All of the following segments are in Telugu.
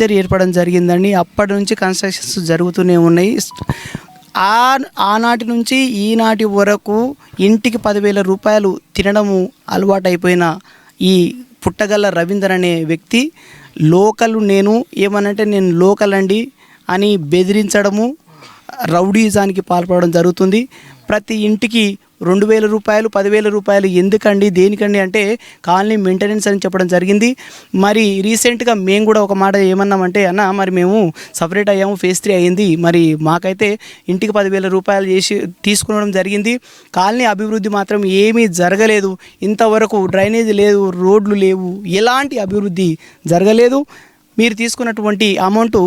వెంచర్ ఏర్పడడం జరిగిందండి. అప్పటి నుంచి కన్స్ట్రక్షన్స్ జరుగుతూనే ఉన్నాయి. ఆ ఆనాటి నుంచి ఈనాటి వరకు ఇంటికి పదివేల రూపాయలు తినడము అలవాటైపోయిన ఈ పుట్టగల్ల రవీందర్ అనే వ్యక్తి లోకల్ నేను ఏమనంటే నేను లోకల్ అండి అని బెదిరించడము రౌడీజానికి పాల్పడడం జరుగుతుంది. ప్రతి ఇంటికి రెండు వేల రూపాయలు పదివేల రూపాయలు ఎందుకండి దేనికండి అంటే కాలనీ మెయింటెనెన్స్ అని చెప్పడం జరిగింది. మరి రీసెంట్గా మేము కూడా ఒక మాట ఏమన్నామంటే అన్న మరి మేము సపరేట్ అయ్యాము ఫేస్ త్రీ అయ్యింది. మరి మాకైతే ఇంటికి పదివేల రూపాయలు చేసి తీసుకునడం జరిగింది. కాలనీ అభివృద్ధి మాత్రం ఏమీ జరగలేదు. ఇంతవరకు డ్రైనేజ్ లేదు రోడ్లు లేవు. ఎలాంటి అభివృద్ధి జరగలేదు. మీరు తీసుకున్నటువంటి అమౌంట్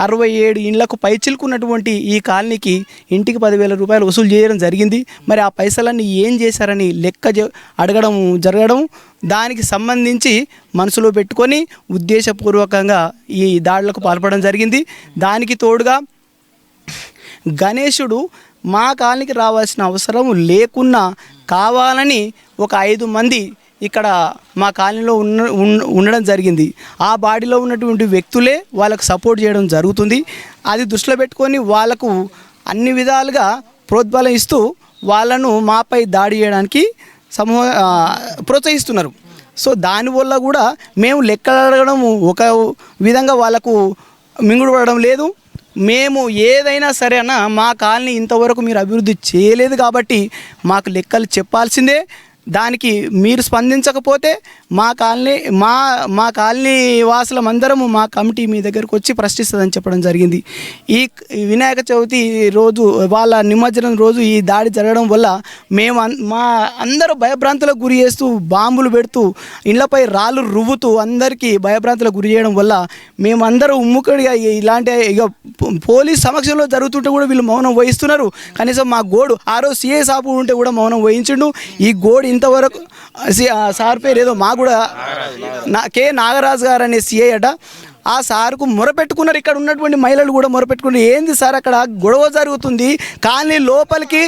అరవై ఏడు ఇండ్లకు పైచిలుకున్నటువంటి ఈ కాలనీకి ఇంటికి పదివేల రూపాయలు వసూలు చేయడం జరిగింది. మరి ఆ పైసలన్నీ ఏం చేశారని లెక్క జ- అడగడం జరగడం దానికి సంబంధించి మనసులో పెట్టుకొని ఉద్దేశపూర్వకంగా ఈ దాడులకు పాల్పడడం జరిగింది. దానికి తోడుగా గణేశుడు మా కాలనీకి రావాల్సిన అవసరం లేకున్నా కావాలని ఒక ఐదు మంది ఇక్కడ మా కాలనీలో ఉన్న ఉండడం జరిగింది. ఆ బాడీలో ఉన్నటువంటి వ్యక్తులే వాళ్ళకు సపోర్ట్ చేయడం జరుగుతుంది. అది దృష్టిలో పెట్టుకొని వాళ్ళకు అన్ని విధాలుగా ప్రోద్బలం ఇస్తూ వాళ్ళను మాపై దాడి చేయడానికి సమూహ ప్రోత్సహిస్తున్నారు. సో దానివల్ల కూడా మేము లెక్కలడగడం ఒక విధంగా వాళ్ళకు మింగుడుపడడం లేదు. మేము ఏదైనా సరే అన్న మా కాలనీ ఇంతవరకు మీరు అభివృద్ధి చేయలేదు కాబట్టి మాకు లెక్కలు చెప్పాల్సిందే. దానికి మీరు స్పందించకపోతే మా కాలనీ మా మా కాలనీ వాసులం అందరము మా కమిటీ మీ దగ్గరకు వచ్చి ప్రశ్నిస్తుందని చెప్పడం జరిగింది. ఈ వినాయక చవితి రోజు వాళ్ళ నిమజ్జనం రోజు ఈ దాడి జరగడం వల్ల మేము అన్- మా అందరూ భయభ్రాంతులకు గురి చేస్తూ బాంబులు పెడుతూ ఇళ్ళపై రాళ్ళు రువ్వుతూ అందరికీ భయభ్రాంతులకు గురి చేయడం వల్ల మేమందరూ ఉమ్ముకడిగా ఇలాంటి ఇక పోలీస్ సమక్షంలో జరుగుతుంటే కూడా వీళ్ళు మౌనం వహిస్తున్నారు. కనీసం మా గోడు ఆ రోజు సిఏ సాపు ఉంటే కూడా మౌనం వహించిండు. ఈ గోడు ఇంతవరకు సార్ పేరు ఏదో మా కూడా నా కె నాగరాజు గారు అనే సిఐ అట ఆ సార్కు మొరపెట్టుకున్నారు. ఇక్కడ ఉన్నటువంటి మహిళలు కూడా మొరపెట్టుకున్నారు. ఏంది సార్ అక్కడ గొడవ జరుగుతుంది? కాలనీ లోపలికి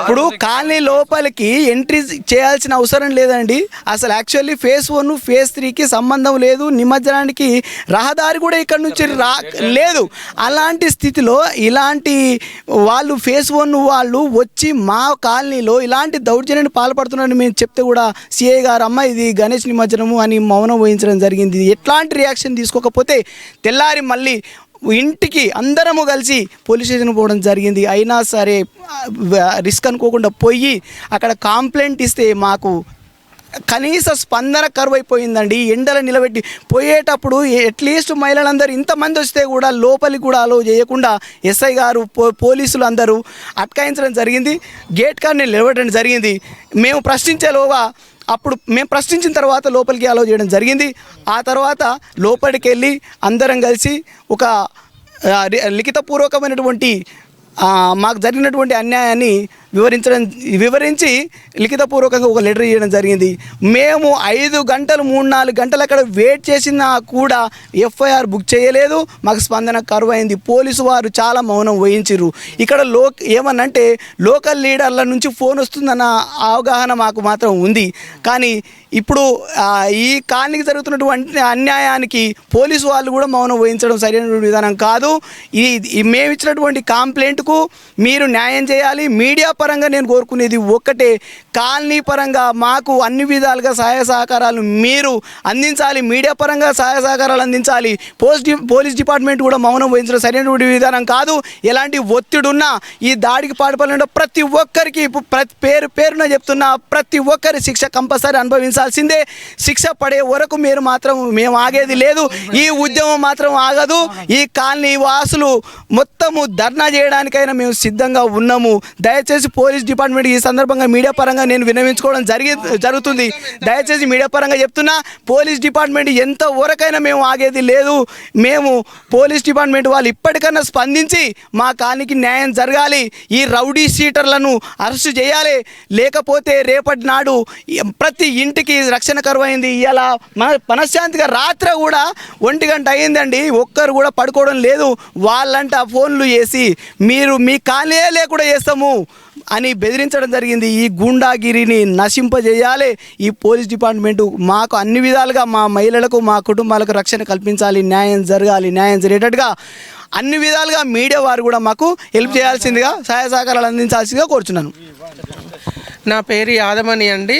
ఇప్పుడు కాలనీ లోపలికి ఎంట్రీ చేయాల్సిన అవసరం లేదండి. అసలు యాక్చువల్లీ ఫేస్ వన్ ఫేస్ త్రీకి సంబంధం లేదు. నిమజ్జనానికి రహదారి కూడా ఇక్కడ నుంచి రా లేదు. అలాంటి స్థితిలో ఇలాంటి వాళ్ళు ఫేస్ వన్ వాళ్ళు వచ్చి మా కాలనీలో ఇలాంటి దౌర్జన్యాన్ని పాల్పడుతున్నారని మేము చెప్తే కూడా సిఐ గారు అమ్మ ఇది గణేష్ నిమజ్జనము అని మౌనం వహించడం జరిగింది. ఎట్లాంటి రియాక్షన్ తీసుకోకపోతే తెల్లారి మళ్ళీ ఇంటికి అందరము కలిసి పోలీస్ స్టేషన్ పోవడం జరిగింది. అయినా సరే రిస్క్ అనుకోకుండా పోయి అక్కడ కంప్లైంట్ ఇస్తే మాకు కనీస స్పందన కరువైపోయిందండి. ఎండల నిలబెట్టి పోయేటప్పుడు అట్లీస్ట్ మహిళలందరూ ఇంతమంది వస్తే కూడా లోపలికి కూడా అలో చేయకుండా ఎస్ఐ గారు పో పోలీసులు అందరూ అటకాయించడం జరిగింది. గేట్ కార్ని నిలబెట్టడం జరిగింది. మేము ప్రశ్నించేలోగా అప్పుడు మేము ప్రశ్నించిన తర్వాత లోపలికి అలో చేయడం జరిగింది. ఆ తర్వాత లోపలికి వెళ్ళి అందరం కలిసి ఒక లిఖితపూర్వకమైనటువంటి మాకు జరిగినటువంటి అన్యాయాన్ని వివరించడం వివరించి లిఖితపూర్వకంగా ఒక లెటర్ ఇవ్వడం జరిగింది. మేము ఐదు గంటలు మూడు నాలుగు గంటలు అక్కడ వెయిట్ చేసినా కూడా ఎఫ్ఐఆర్ బుక్ చేయలేదు. మాకు స్పందన కరువైంది. పోలీసు వారు చాలా మౌనం వహించారు ఇక్కడ లో ఏమనంటే లోకల్ లీడర్ల నుంచి ఫోన్ వస్తుందన్న అవగాహన మాకు మాత్రం ఉంది. కానీ ఇప్పుడు ఈ కాలనీకి జరుగుతున్నటువంటి అన్యాయానికి పోలీసు వాళ్ళు కూడా మౌనం వహించడం సరైన విధానం కాదు. ఈ ఈ మేము ఇచ్చినటువంటి కంప్లైంట్కు మీరు న్యాయం చేయాలి. మీడియా పరంగా నేను కోరుకునేది ఒక్కటే. కాలనీ పరంగా మాకు అన్ని విధాలుగా సహాయ సహకారాలు మీరు అందించాలి. మీడియా పరంగా సహాయ సహకారాలు అందించాలి. పోస్ట్ పోలీస్ డిపార్ట్మెంట్ కూడా మౌనం వహించడం సరైనటువంటి విధానం కాదు. ఎలాంటి ఒత్తిడి ఉన్నా ఈ దాడికి పాల్పడిన ప్రతి ఒక్కరికి ఇప్పుడు ప్రతి పేరు పేరున చెప్తున్నా ప్రతి ఒక్కరి శిక్ష కంపల్సరీ అనుభవించాల్సిందే. శిక్ష పడే వరకు మీరు మాత్రం మేము ఆగేది లేదు. ఈ ఉద్యమం మాత్రం ఆగదు. ఈ కాలనీ వాసులు మొత్తము ధర్నా చేయడానికైనా మేము సిద్ధంగా ఉన్నాము. దయచేసి పోలీస్ డిపార్ట్మెంట్ ఈ సందర్భంగా మీడియా పరంగా నేను వినవించుకోవడం జరిగి జరుగుతుంది. దయచేసి మీడియా పరంగా చెప్తున్నా పోలీస్ డిపార్ట్మెంట్ ఎంత వరకైనా మేము ఆగేది లేదు. మేము పోలీస్ డిపార్ట్మెంట్ వాళ్ళు ఇప్పటికన్నా స్పందించి మా కానికి న్యాయం జరగాలి. ఈ రౌడీ షీటర్లను అరెస్ట్ చేయాలి. లేకపోతే రేపటి నాడు ప్రతి ఇంటికి రక్షణ కరువైంది. ఇలా మన మనశ్శాంతిగా రాత్రి కూడా ఒంటి గంట అయిందండి ఒక్కరు కూడా పడుకోవడం లేదు. వాళ్ళంట ఫోన్లు చేసి మీరు మీ కాలనీ లేకుండా చేస్తాము. అని బెదిరించడం జరిగింది. ఈ గూండాగిరిని నశింపజేయాలి ఈ పోలీస్ డిపార్ట్మెంటు. మాకు అన్ని విధాలుగా మా మహిళలకు మా కుటుంబాలకు రక్షణ కల్పించాలి న్యాయం జరగాలి న్యాయం జరిగేటట్టుగా అన్ని విధాలుగా మీడియా వారు కూడా మాకు హెల్ప్ చేయాల్సిందిగా సహాయ సహకారాలు అందించాల్సిందిగా కోరుచున్నాను. నా పేరు యాదమణి అండి.